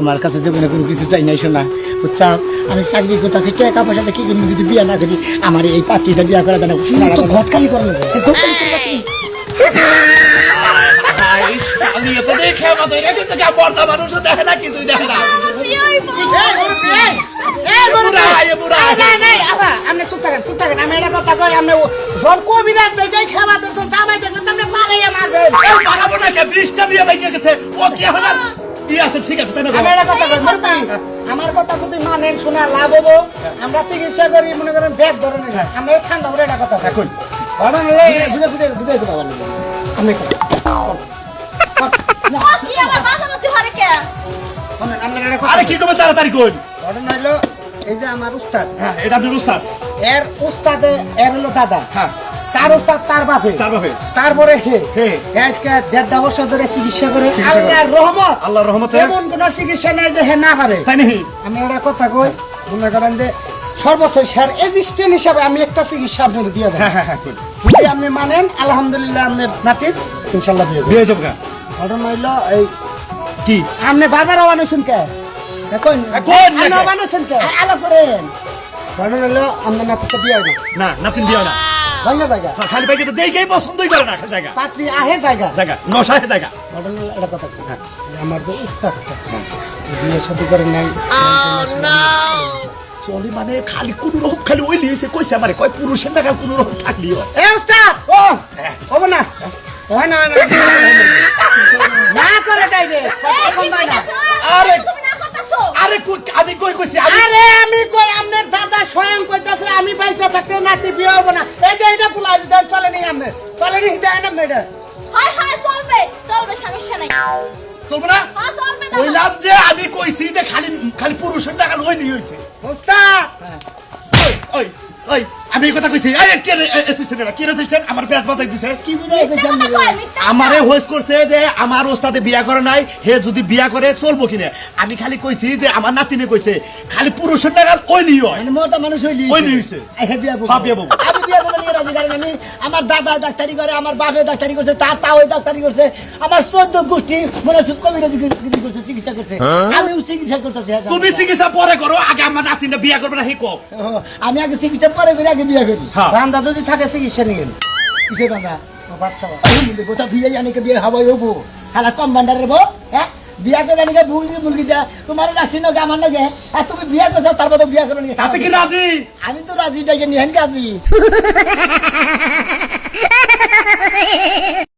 তোমার কাছে জীবনে কোনো কিছু চাই নাই শোনা বুঝছাও আমি চাকরি করতেছি টাকা পয়সা দেখি কিন্তু যদি বিয়ে না করি আমার এই পাত্রীটা বিয়ে করে দেন তো ঘট খালি করে নেবে আমি তো দেখে মতো রেখেছে কে মারবেন কে আছে ঠিক আছে তাই না আমি একটা কথা কই আমার কথা যদি মানেন শোনা লাভ হব। আমরা চিকিৎসা করি মনে করেন ব্যাগ ধরনের আমরা এই ঠান্ডা করে একটা কথা কই। এখন। এই- বুঝে বুঝে বুঝে দেবো আমার লোক। আপনি কথা শোনেন, আপনার একটা কথা আরে কি করবে তাড়াতাড়ি কোন ঘটনা হলো এই যে আমার উস্তাদ। হ্যাঁ এটা আপনার উস্তাদ। এর উস্তাদে এর হলো দাদা। হ্যাঁ। তার উস্তাদ তার বাপে। তার বাপে। তারপরে হে। হে। আজকে দেড়টা বছর ধরে চিকিৎসা করে। আল্লাহর রহমত। আল্লাহর রহমতে। এমন কোন চিকিৎসা নাই যে হে না পারে। তাই নাকি? আমি একটা কথা কই মনে করেন যে সর্বোচ্চ স্যার এজিস্ট্যান্ট হিসাবে আমি একটা চিকিৎসা আপনাকে দিয়ে দেবো। হ্যাঁ হ্যাঁ হ্যাঁ যদি আপনি মানেন আলহামদুলিল্লাহ আপনার নাতির ইনশাল্লাহ দিয়ে দেবো। বিয়ে যাব ঘটনা হইল এই কি? আপনি বারবার আবানুছেন কে? এ কোন? এ না কে? আলো করেন। ঘটনা হইল আপনার নাতির বিয়ে হবে না বিয়ে না। ভাঙ্গা জায়গা। খালি বাইকে তো দেখেই পছন্দই করে না জায়গা। পাত্রী আহে জায়গা। জায়গা নশায় জায়গা। ঘটনা হলো কথা আমার যে উস্তাদটা বিয়ে শাদী করে নাই। চলি মানে খালি কোন রকম খালি ওই লিয়েছে কইছে আমারে কয় পুরুষের দেখা কোন রকম থাকলি হয়। এ উস্তাদ! ও! হবে না। হয় না হয় না না। আমি পয়সা থাকতে নাতি বিয়ে হব না। এই যে এটা পুলাই দেন চলে নি আমি চলে নি হিতে আপনি এটা তোমরা না? কইলাম যে আমি কইছি যে খালি খালি পুরুষের টাকা লই নি হইছে। ওই আমি এই কথা কইছি আরে কে রে না কি রে? আমার পেট বাজাই দিছে। কি বুঝাই কইছেন আমারে হোস করছে যে আমার ওস্তাদে বিয়া করে নাই হে যদি বিয়া করে চলবো কিনে। আমি খালি কইছি যে আমার নাতিনে কইছে খালি পুরুষের টাকা ওই নি হয়। মানে মোটা মানুষ হইলি। ওই নিছে হে বিয়া বউ। হ্যাঁ, বিয়া বউ। বিয়া দেব নিয়ে রাজি। কারণ আমি আমার দাদা ডাক্তারি করে আমার বাপে ডাক্তারি করছে তার তাও ডাক্তারি করছে আমার চোদ্দ গোষ্ঠী মনে হচ্ছে কবিরাজি করছে চিকিৎসা করছে। আমিও চিকিৎসা করতেছি তুমি চিকিৎসা পরে করো আগে আমার নাতিনে বিয়া করবে না হে কও। আমি আগে চিকিৎসা পরে করি আগে বিয়ে করি। হ্যাঁ। রান্দা যদি থাকে চিকিৎসা নিয়ে কিসের রান্দা বাচ্চা কোথা বিয়ে জানি বিয়ে হবাই হব। হালা কম ভান্ডারের বউ। হ্যাঁ বিয়া করে নাকি মুরগি মুরগি দেয়া তোমার রাখছি না আমার নাকি আর তুমি বিয়া করছ তারপর তো বিয়া করে নিয়ে তাতে কি রাজি? আমি তো রাজি টাকে নিহেন কাজী